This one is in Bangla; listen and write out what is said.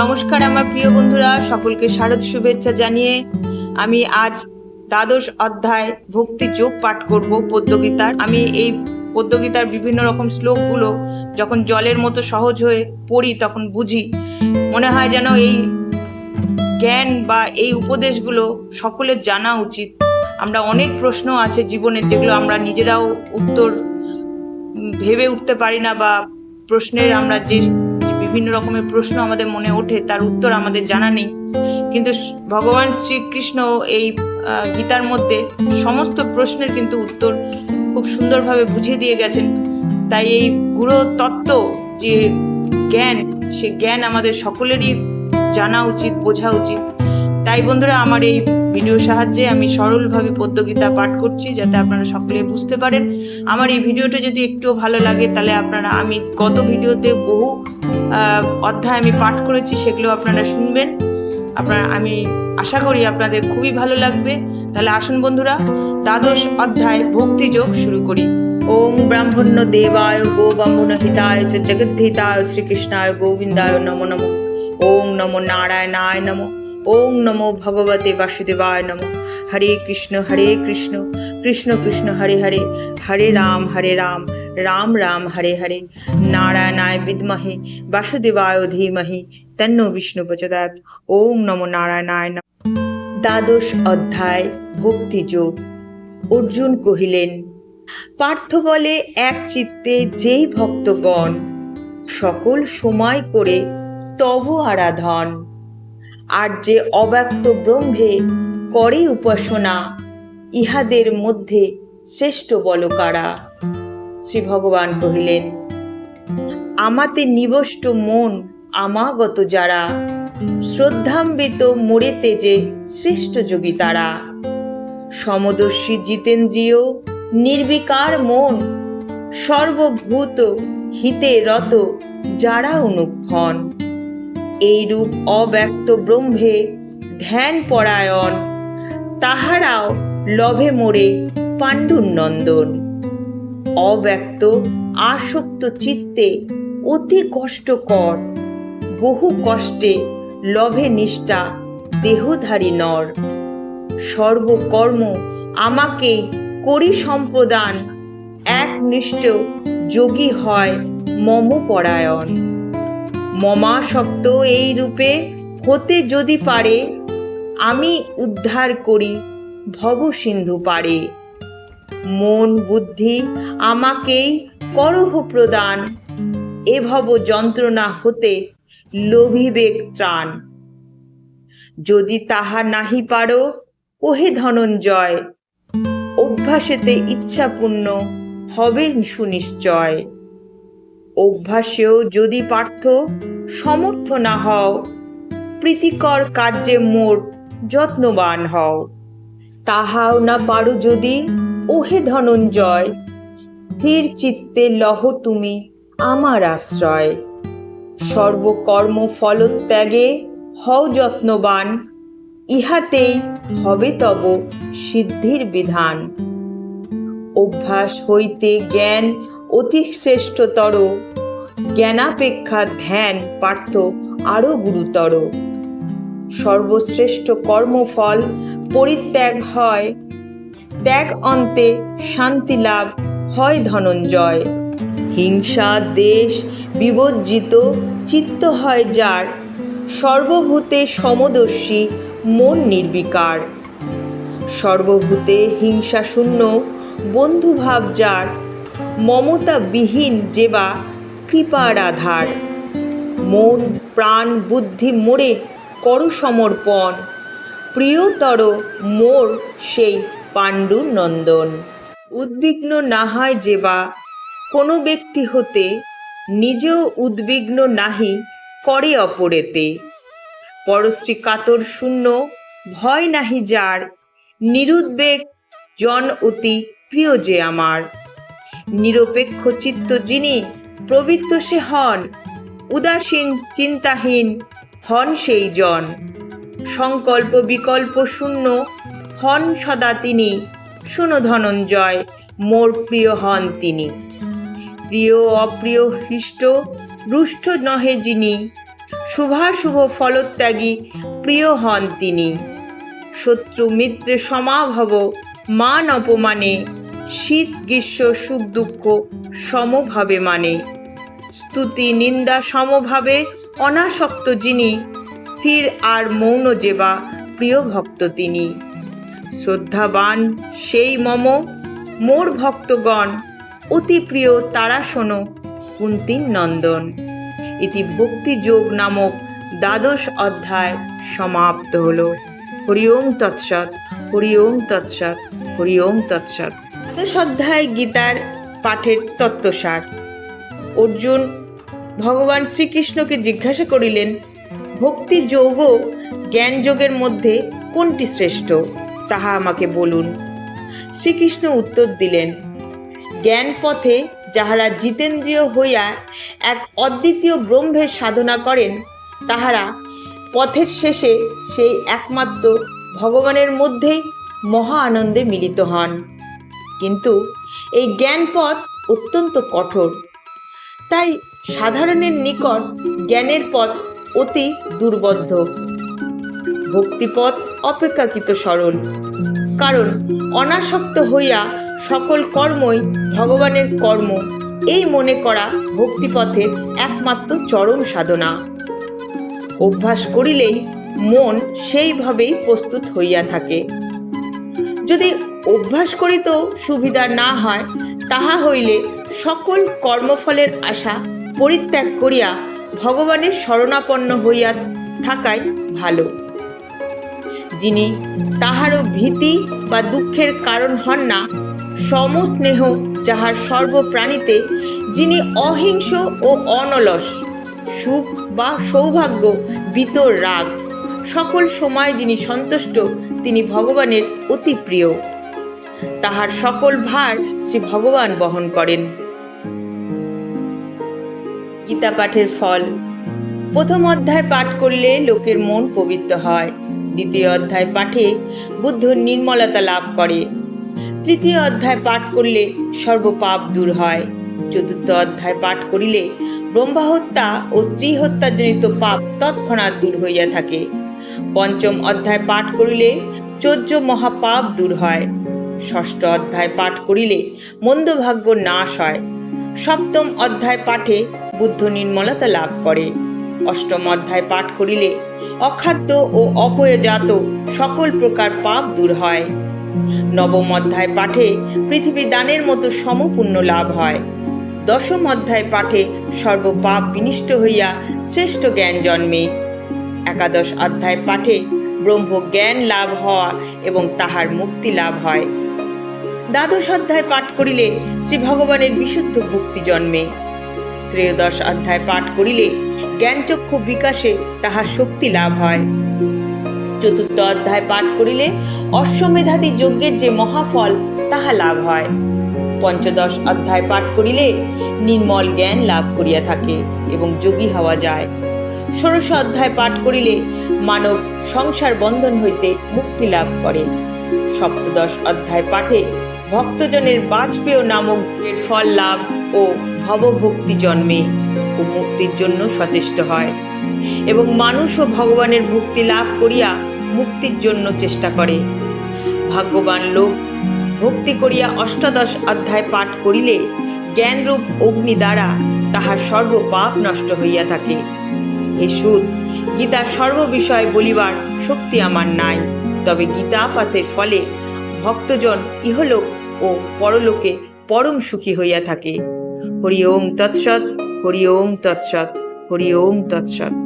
নমস্কার আমার প্রিয় বন্ধুরা, সকলকে শারদ শুভেচ্ছা জানিয়ে আমি আজ দ্বাদশ অধ্যায় ভক্তি যোগ পাঠ করব পদ্মগীতার। আমি এই পদ্মগীতার বিভিন্ন রকম শ্লোকগুলো যখন জলের মতো সহজ হয়ে পড়ি তখন বুঝি। মনে হয় যেন এই জ্ঞান বা এই উপদেশগুলো সকলের জানা উচিত। আমরা অনেক প্রশ্ন আছে জীবনের যেগুলো আমরা নিজেরাও উত্তর ভেবে উঠতে পারি না বা প্রশ্নের আমরা যে যে বিভিন্ন রকমের প্রশ্ন আমাদের মনে ওঠে, তার উত্তর আমাদের জানা নেই। কিন্তু ভগবান শ্রীকৃষ্ণ এই গীতার মধ্যে সমস্ত প্রশ্নের কিন্তু উত্তর খুব সুন্দরভাবে বুঝিয়ে দিয়ে গেছেন। তাই এই গুরু তত্ত্ব, যে জ্ঞান, সে জ্ঞান আমাদের সকলেরই জানা উচিত, বোঝা উচিত। তাই বন্ধুরা আমার এই ভিডিও সাহায্যে আমি সরলভাবে পদ্মগীতা পাঠ করছি যাতে আপনারা সকলে বুঝতে পারেন। আমার এই ভিডিওটা যদি একটু ভালো লাগে, তাহলে আপনারা আমি গত ভিডিওতে বহু অধ্যায় আমি পাঠ করেছি, সেগুলো আপনারা শুনবেন। আপনারা, আমি আশা করি আপনাদের খুবই ভালো লাগবে। তাহলে আসুন বন্ধুরা, দ্বাদশ অধ্যায় ভক্তিযোগ শুরু করি। ওম ব্রাহ্মণ্য দেবায় গো ব্রাহ্মণ হিতায় জগদ্ধিতায় শ্রীকৃষ্ণায় গোবিন্দায় নমো নমো। ওম নমো নারায়ণায় নমো। ওম নমো ভগবতে বাসুদেবায় নমো। হরে কৃষ্ণ হরে কৃষ্ণ কৃষ্ণ কৃষ্ণ, হরে হরে হরে রাম হরে রাম রাম রাম, হরে হরে। নারায়ণায় বিদ্মহে, বাসুদেবায় ধীমহি, তন্ন বিষ্ণু প্রচোদয়াৎ ওং নমো নারায়ণায় নম। দ্বাদশ অধ্যায়, ভক্তিযোগ। অর্জুন কহিলেন, পার্থ বলে এক চিত্তে যেই ভক্তগণ সকল সময় করে তব আরাধন। আর যে অব্যক্ত ব্রহ্মে করে উপাসনা, ইহাদের মধ্যে শ্রেষ্ঠ বলকারা শ্রী ভগবান কহিলেন, আমাতে নিবষ্ট মন আমাগত যারা শ্রদ্ধাম্বিত মরেতে যে শ্রেষ্ঠ যোগী তারা। সমদর্শী জিতেন্দ্রিয়, নির্বিকার মন, সর্বভূত হিতে রত যারা অনুক্ষণ। এইরূপ অব্যক্ত ব্রহ্মে ধ্যান পরায়ণ, তাহারাও লভে মোরে পাণ্ডুনন্দন। অব্যক্ত আসক্ত চিত্তে অতি কষ্টকর, বহু কষ্টে লভে নিষ্ঠা দেহধারী নর। সর্বকর্ম আমাকেই করি সম্প্রদান, একনিষ্ঠ যোগী হয় মম পরায়ণ মমাসক্ত এই রূপে হতে যদি পারে, আমি উদ্ধার করি ভব সিন্ধু পারে মন বুদ্ধি আমাকেই করহ প্রদান এভব যন্ত্রণা হতে লোভিবেগ ত্রাণ। যদি তাহা নাহি পারো, ওহে ধনঞ্জয়, অভ্যাসেতে ইচ্ছাপূর্ণ হবে সুনিশ্চয়। অভ্যাসেও যদি পার্থ, সমর্থ না হও, প্রীতিকর কার্যে মোর যত্নবান হও। তাহাও না পারো যদি ওহে ধনঞ্জয়, স্থির চিত্তে লহ তুমি আমার আশ্রয়। সর্বকর্ম ফলত্যাগে হও যত্নবান, ইহাতেই হবে তব সিদ্ধির বিধান। অভ্যাস হইতে জ্ঞান অতি শ্রেষ্ঠতর জ্ঞানাপেক্ষা ধ্যান পার্থ আরও গুরুতর। সর্বশ্রেষ্ঠ কর্মফল পরিত্যাগ হয়। ত্যাগ অন্তে শান্তি লাভ হয় ধনঞ্জয়। হিংসা, দেশ বিবজ্জিত চিত্ত হয় যার। সর্বভূতে সমদর্শী মন নির্বিকার। সর্বভূতে হিংসা শূন্য বন্ধুভাব যার। মমতা বিহীন যেবা কৃপার আধার মন, প্রাণ, বুদ্ধি, মোড়ে করু সমর্পণ। প্রিয়তর মোর সেই পাণ্ডু নন্দন উদ্বিগ্ন না হয় যেবা কোনো ব্যক্তি হতে নিজেও উদ্বিগ্ন নাহি করে অপরেতে। পরশ্রী কাতর শূন্য, ভয় নাহি যার, নিরুদ্বেগ জন অতি প্রিয় যে আমার। নিরপেক্ষ চিত্ত যিনি প্রবৃত্ত সে হন, উদাসীন চিন্তাহীন হন সেই জন। সংকল্প বিকল্প শূন্য হন সদা তিনি, শুনো ধনঞ্জয়, মোর প্রিয় হন তিনি। প্রিয় অপ্রিয় হৃষ্ট, রুষ্ট নহে যিনি, শুভাশুভ ফলত্যাগী, প্রিয় হন তিনি। শত্রু মিত্রে সমাভব, মান অপমানে শীত, গ্রীষ্ম, সুখ, দুঃখ সমভাবে মানে। স্তুতি, নিন্দা সমভাবে অনাসক্ত যিনি, স্থির আর মৌন যেবা প্রিয় ভক্ত তিনি। শ্রদ্ধাবান সেই মম, মোর ভক্তগণ, অতি প্রিয় তারা শোনো কুন্তির নন্দন। ইতি ভক্তি যোগ নামক দ্বাদশ অধ্যায় সমাপ্ত হল। হরি ওম তৎসৎ হরি ওম তৎসৎ হরি ওম তৎসৎ। অধ্যায় গীতার পাঠের তত্ত্বসার। অর্জুন ভগবান শ্রীকৃষ্ণকে জিজ্ঞাসা করিলেন, ভক্তি যোগ জ্ঞান যোগের মধ্যে কোনটি শ্রেষ্ঠ? তাহা আমাকে বলুন। শ্রীকৃষ্ণ উত্তর দিলেন, জ্ঞান পথে যাহারা জিতেন্দ্রীয় হইয়া এক অদ্বিতীয় ব্রহ্মের সাধনা করেন, তাহারা পথের শেষে সেই একমাত্র ভগবানের মধ্যেই মহা আনন্দে মিলিত হন। কিন্তু এই জ্ঞান পথ অত্যন্ত কঠোর। তাই সাধারণের নিকট জ্ঞানের পথ অতি দুর্বদ্ধ ভক্তিপথ অপেক্ষাকৃত সরল। কারণ অনাসক্ত হইয়া সকল কর্মই ভগবানের কর্ম, এই মনে করা ভক্তিপথের একমাত্র চরম সাধনা। অভ্যাস করিলেই মন সেইভাবেই প্রস্তুত হইয়া থাকে। যদি অভ্যাস করিতেও সুবিধা না হয়, তাহা হইলে সকল কর্মফলের আশা পরিত্যাগ করিয়া ভগবানের শরণাপন্ন হইয়া থাকাই ভালো। যিনি তাহারও ভীতি বা দুঃখের কারণ হন না, সমস্নেহ যাহার সর্বপ্রাণীতে, যিনি অহিংস ও অনলস, সুখ বা সৌভাগ্য বিতর রাগ, সকল সময় যিনি সন্তুষ্ট তিনি ভগবানের অতি প্রিয়। তাহার সকল ভার শ্রী ভগবান বহন করেন। গীতা পাঠের ফল। প্রথম অধ্যায় পাঠ করলে লোকের মন পবিত্র হয়। দ্বিতীয় অধ্যায় পাঠে বুদ্ধ নির্মলতা লাভ করে। তৃতীয় অধ্যায় পাঠ করলে সর্বপাপ দূর হয়। চতুর্থ অধ্যায় পাঠ করিলে ব্রহ্মহত্যা ও স্ত্রী হত্যাজনিত পাপ তৎক্ষণাৎ দূর হইয়া থাকে। পঞ্চম অধ্যায় পাঠ করিলে চোদ্দ মহাপাপ দূর হয়। ষষ্ঠ অধ্যায় পাঠ করিলে মন্দভাগ্য নাশ হয়। সপ্তম অধ্যায় পাঠে বুদ্ধ নির্মলতা লাভ করে। অষ্টম অধ্যায় পাঠ করিলে অখাদ্য ও অপয়জাত সকল প্রকার পাপ দূর হয়। নবম অধ্যায় পাঠে পৃথিবী দানের মতো সমপূর্ণ লাভ হয়। দশম অধ্যায় পাঠে সর্বপাপ বিনিষ্ট হইয়া শ্রেষ্ঠ জ্ঞান জন্মে। একাদশ অধ্যায় পাঠে ব্রহ্ম জ্ঞান লাভ হওয়া এবং তাহার মুক্তি লাভ হয়। দ্বাদশ অধ্যায় পাঠ করিলে শ্রী ভগবানের বিশুদ্ধ ভক্তি জন্মে। ত্রয়োদশ অধ্যায় পাঠ করিলে জ্ঞানচক্ষু বিকাশে তাহার শক্তি লাভ হয়। চতুর্থ অধ্যায় পাঠ করিলে অশ্বমেধাদি যজ্ঞের যে মহাফল, তাহা লাভ হয়। পঞ্চদশ অধ্যায় পাঠ করিলে নির্মল জ্ঞান লাভ করিয়া থাকে এবং যোগী হওয়া যায়। ষোড়শ অধ্যায় পাঠ করিলে মানব সংসার বন্ধন হইতে মুক্তি লাভ করে। সপ্তদশ অধ্যায় পাঠে ভক্তজনের বাজপেয় নামক এর ফল লাভ ও ভবভক্তি জন্মে ও মুক্তির জন্য সচেষ্ট হয় এবং মানুষ ও ভগবানের ভক্তি লাভ করিয়া মুক্তির জন্য চেষ্টা করে। ভাগ্যবান লোক ভক্তি করিয়া অষ্টাদশ অধ্যায় পাঠ করিলে জ্ঞানরূপ অগ্নি দ্বারা তাহার সর্ব পাপ নষ্ট হইয়া থাকে। হে সুদ গীতার সর্ববিষয় বলিবার শক্তি আমার নাই। তবে গীতা পাঠের ফলে ভক্তজন ইহলোক ও পরলোকে পরম সুখী হইয়া থাকে। হরি ওম তৎসৎ, হরি ওম তৎসৎ, হরি ওম তৎসৎ।